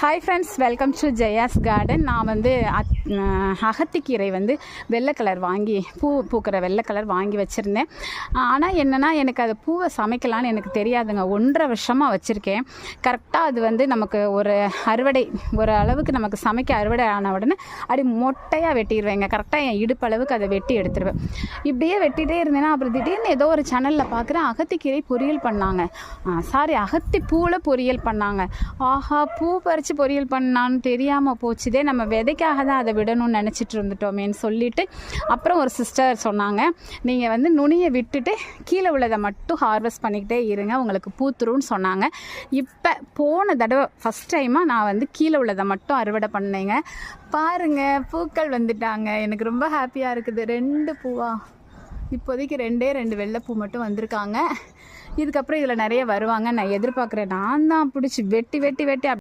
Hi friends welcome to Jaya's garden நான் வந்து அத் அகத்திக்கீரை வந்து வெள்ளை கலர் வாங்கி பூ பூக்கிற வெள்ளை கலர் வாங்கி வச்சுருந்தேன். ஆனால் என்னென்னா எனக்கு அது பூவை சமைக்கலான்னு எனக்கு தெரியாதுங்க. ஒன்றரை வருஷமாக வச்சுருக்கேன். கரெக்டாக அது வந்து நமக்கு ஒரு அறுவடை ஒரு அளவுக்கு நமக்கு சமைக்க அறுவடை ஆன உடனே அப்படி மொட்டையாக வெட்டிடுவேங்க. கரெக்டாக என் இடுப்பு அளவுக்கு அதை வெட்டி எடுத்துருவேன். இப்படியே வெட்டிகிட்டே இருந்தேன்னா அப்புறம் திடீர்னு ஏதோ ஒரு சேனலில் பார்க்குறேன் அகத்திக்கீரை பொரியல் பண்ணாங்க. சாரி அகத்தி பூவில் பொரியல் பண்ணாங்க. ஆஹா பூ வச்சு பொரியல் பண்ணான்னு தெரியாமல் போச்சுதே நம்ம விதைக்காக தான் அதை விடணும்னு நினச்சிட்டு இருந்துட்டோமேன்னு சொல்லிட்டு அப்புறம் ஒரு சிஸ்டர் சொன்னாங்க நீங்கள் வந்து நுனியை விட்டுட்டு கீழே உள்ளதை மட்டும் ஹார்வெஸ்ட் பண்ணிக்கிட்டே இருங்க உங்களுக்கு பூத்துருன்னு சொன்னாங்க. இப்போ போன தடவை ஃபஸ்ட் டைமாக நான் வந்து கீழே உள்ளதை மட்டும் அறுவடை பண்ணேங்க. பாருங்க பூக்கள் வந்துட்டாங்க. எனக்கு ரொம்ப ஹாப்பியாக இருக்குது. ரெண்டு பூவா? இப்போதைக்கு ரெண்டே ரெண்டு வெள்ளைப்பூ மட்டும் வந்திருக்காங்க. இதுக்கப்புறம் இதில் நிறைய வருவாங்க. நான் எதிர்பார்க்குறேன். நான் தான் பிடிச்சி வெட்டி வெட்டி வெட்டி